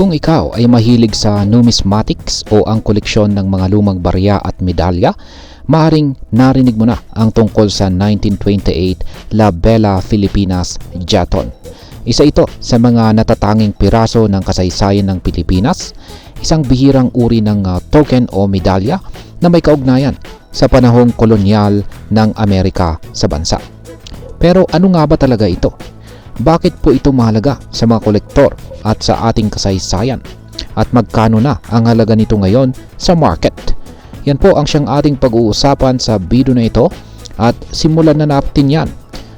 Kung ikaw ay mahilig sa numismatics o ang koleksyon ng mga lumang barya at medalya, maaring narinig mo na ang tungkol sa 1928 La Bella Filipinas Jaton. Isa ito sa mga natatanging piraso ng kasaysayan ng Pilipinas, isang bihirang uri ng uh, token o medalya na may kaugnayan sa panahong kolonyal ng Amerika sa bansa. Pero ano nga ba talaga ito? Bakit po ito mahalaga sa mga kolektor at sa ating kasaysayan? At magkano na ang halaga nito ngayon sa market? Yan po ang siyang ating pag-uusapan sa video na ito at simulan na natin yan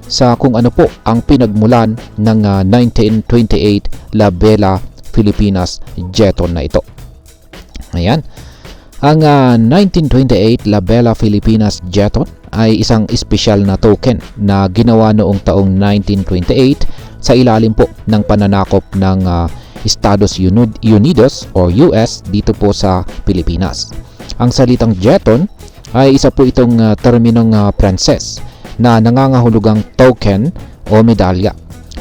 sa kung ano po ang pinagmulan ng uh, 1928 La Bella Filipinas Jeton na ito. Ayan. Ang uh, 1928 La Bella Filipinas Jeton ay isang espesyal na token na ginawa noong taong 1928 sa ilalim po ng pananakop ng uh, Estados Unidos or US dito po sa Pilipinas. Ang salitang jeton ay isa po itong uh, terminong uh, Pranses na nangangahulugang token o medalya.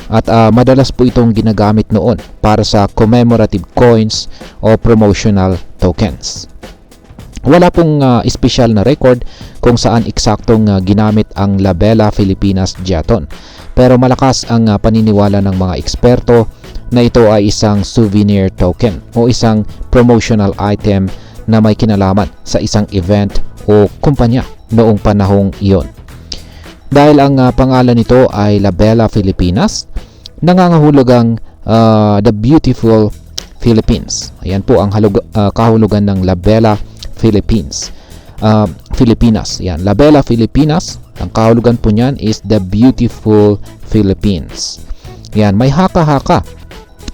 At uh, madalas po itong ginagamit noon para sa commemorative coins o promotional tokens. Wala pong uh, espesyal na record kung saan eksaktong uh, ginamit ang Labella Filipinas Jeton. Pero malakas ang uh, paniniwala ng mga eksperto na ito ay isang souvenir token o isang promotional item na may kinalaman sa isang event o kumpanya noong panahong iyon. Dahil ang uh, pangalan nito ay Labella Filipinas, nangangahulugang uh, The Beautiful Philippines. Ayan po ang halug- uh, kahulugan ng Labella Philippines. Uh, Filipinas. Yan. La Bella Filipinas. Ang kahulugan po niyan is the beautiful Philippines. Yan. May haka-haka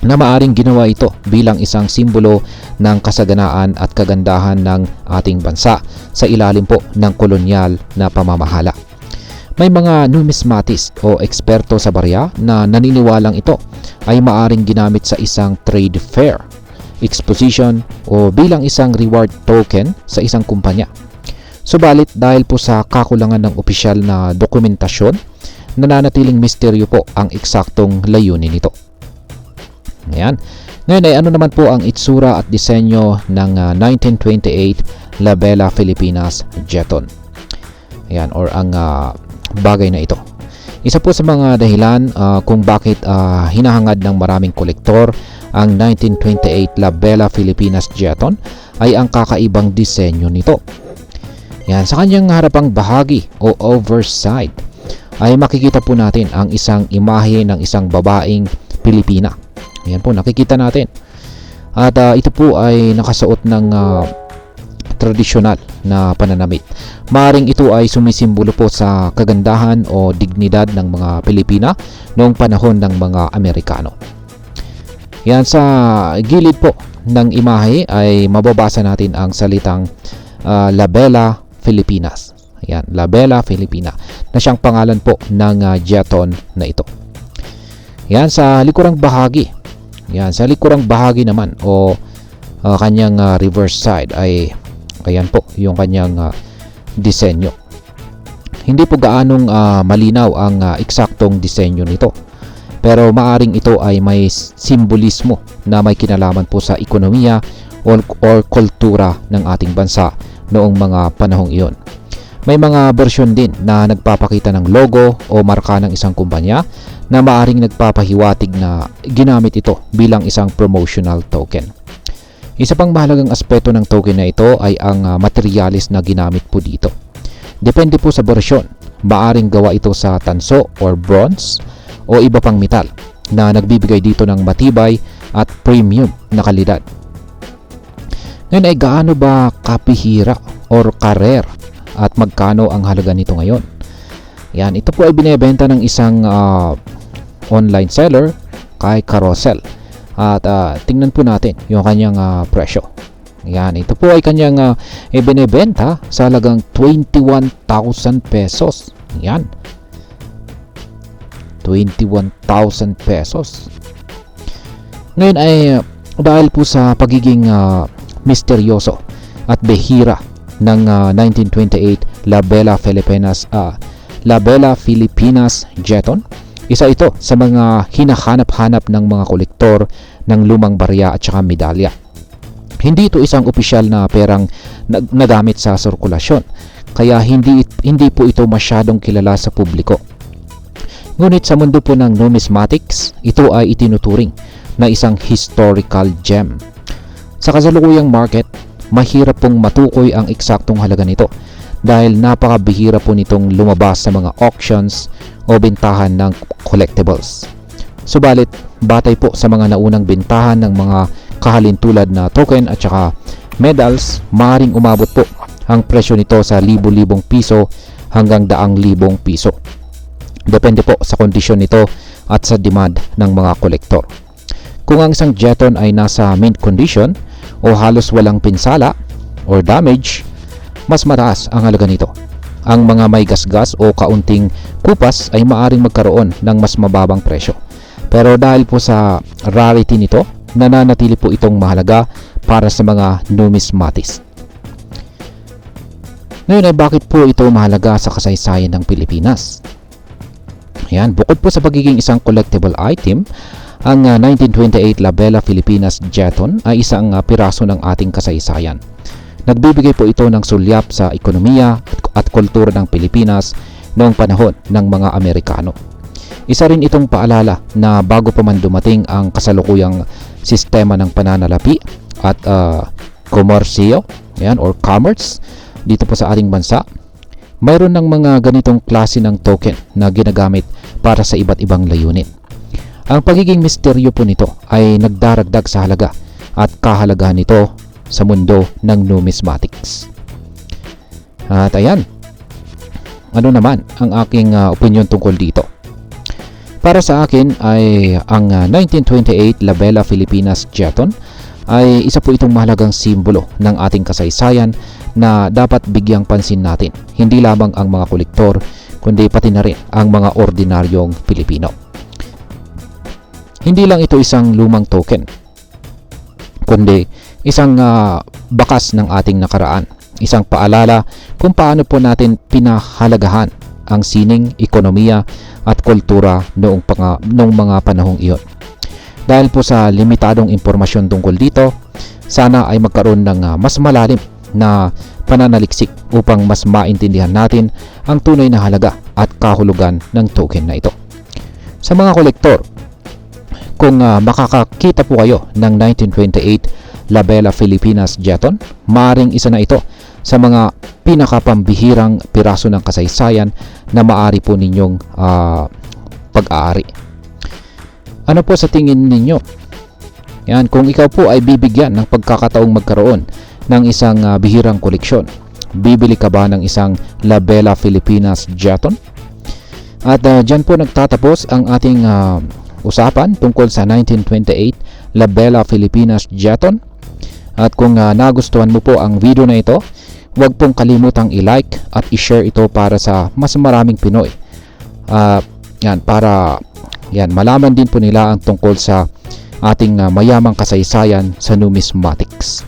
na maaring ginawa ito bilang isang simbolo ng kasaganaan at kagandahan ng ating bansa sa ilalim po ng kolonyal na pamamahala. May mga numismatist o eksperto sa barya na naniniwalang ito ay maaring ginamit sa isang trade fair exposition o bilang isang reward token sa isang kumpanya. Subalit dahil po sa kakulangan ng opisyal na dokumentasyon, nananatiling misteryo po ang eksaktong layunin nito. Ayan. Ngayon ay ano naman po ang itsura at disenyo ng uh, 1928 La Bella Filipinas Jeton. Ayan, or ang uh, bagay na ito. Isa po sa mga dahilan uh, kung bakit uh, hinahangad ng maraming kolektor ang 1928 La Bella Filipinas Jeton ay ang kakaibang disenyo nito. Yan, sa kanyang harapang bahagi o overside ay makikita po natin ang isang imahe ng isang babaeng Pilipina. Yan po, nakikita natin. At uh, ito po ay nakasuot ng uh, tradisyonal na pananamit. Maring ito ay sumisimbolo po sa kagandahan o dignidad ng mga Pilipina noong panahon ng mga Amerikano. Yan sa gilid po ng imahe ay mababasa natin ang salitang uh, La Bella Filipinas. Yan, La Bella Filipina na siyang pangalan po ng uh, jeton na ito. Yan sa likurang bahagi. Yan sa likurang bahagi naman o uh, kanyang uh, reverse side ay ayan po yung kanyang uh, disenyo. Hindi po gaanong uh, malinaw ang uh, eksaktong disenyo nito pero maaring ito ay may simbolismo na may kinalaman po sa ekonomiya or, or kultura ng ating bansa noong mga panahong iyon. May mga bersyon din na nagpapakita ng logo o marka ng isang kumpanya na maaring nagpapahiwatig na ginamit ito bilang isang promotional token. Isa pang mahalagang aspeto ng token na ito ay ang uh, materialis na ginamit po dito. Depende po sa bersyon. Maaring gawa ito sa tanso or bronze, o iba pang metal na nagbibigay dito ng matibay at premium na kalidad. Ngayon ay gaano ba kapihira or karer at magkano ang halaga nito ngayon? Yan, ito po ay binebenta ng isang uh, online seller kay Carousel. At uh, tingnan po natin yung kanyang uh, presyo. Yan, ito po ay kanyang uh, ibinebenta sa halagang 21,000 pesos. Yan, 21,000 pesos. Ngayon ay dahil po sa pagiging uh, misteryoso at behira ng uh, 1928 La Bella Filipinas uh, La Bella Filipinas Jeton Isa ito sa mga hinahanap-hanap ng mga kolektor ng lumang barya at saka medalya. Hindi ito isang opisyal na perang nag- nagamit sa sirkulasyon, kaya hindi, hindi po ito masyadong kilala sa publiko. Ngunit sa mundo po ng numismatics, ito ay itinuturing na isang historical gem. Sa kasalukuyang market, mahirap pong matukoy ang eksaktong halaga nito dahil napakabihira po nitong lumabas sa mga auctions o bintahan ng collectibles. Subalit, batay po sa mga naunang bintahan ng mga kahalintulad na token at saka medals, maaaring umabot po ang presyo nito sa libo-libong piso hanggang daang libong piso. Depende po sa kondisyon nito at sa demand ng mga kolektor. Kung ang isang jeton ay nasa mint condition o halos walang pinsala or damage, mas mataas ang halaga nito. Ang mga may gasgas o kaunting kupas ay maaring magkaroon ng mas mababang presyo. Pero dahil po sa rarity nito, nananatili po itong mahalaga para sa mga numismatist. Ngayon ay bakit po ito mahalaga sa kasaysayan ng Pilipinas? Ayan, bukod po sa pagiging isang collectible item, ang ah, 1928 Labella Filipinas Jeton ay isang ah, piraso ng ating kasaysayan. Nagbibigay po ito ng sulyap sa ekonomiya at kultura ng Pilipinas noong panahon ng mga Amerikano. Isa rin itong paalala na bago pa man dumating ang kasalukuyang sistema ng pananalapi at uh, komersiyo yan, or commerce dito po sa ating bansa, mayroon ng mga ganitong klase ng token na ginagamit para sa iba't ibang layunin. Ang pagiging misteryo po nito ay nagdaragdag sa halaga at kahalagahan nito sa mundo ng numismatics. At ayan, ano naman ang aking uh, opinion tungkol dito? Para sa akin ay ang uh, 1928 Labella Filipinas Jeton ay isa po itong mahalagang simbolo ng ating kasaysayan na dapat bigyang pansin natin. Hindi lamang ang mga kolektor kundi pati na rin ang mga ordinaryong Pilipino. Hindi lang ito isang lumang token kundi isang uh, bakas ng ating nakaraan. Isang paalala kung paano po natin pinahalagahan ang sining, ekonomiya at kultura noong, panga, noong mga panahong iyon. Dahil po sa limitadong impormasyon tungkol dito, sana ay magkaroon ng uh, mas malalim na pananaliksik upang mas maintindihan natin ang tunay na halaga at kahulugan ng token na ito. Sa mga kolektor, kung uh, makakakita po kayo ng 1928 Labella Filipinas Jeton, maring isa na ito sa mga pinakapambihirang piraso ng kasaysayan na maari po ninyong uh, pag-aari. Ano po sa tingin ninyo? Yan, kung ikaw po ay bibigyan ng pagkakataong magkaroon ng isang uh, bihirang koleksyon, bibili ka ba ng isang Labella Filipinas Jeton? At uh, dyan po nagtatapos ang ating uh, usapan tungkol sa 1928 Labella Filipinas Jeton. At kung uh, nagustuhan mo po ang video na ito, huwag pong kalimutang i-like at i-share ito para sa mas maraming Pinoy. Uh, yan, para yan, malaman din po nila ang tungkol sa ating uh, mayamang kasaysayan sa numismatics.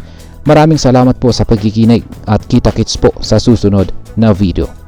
Maraming salamat po sa pagkikinig at kita-kits po sa susunod na video.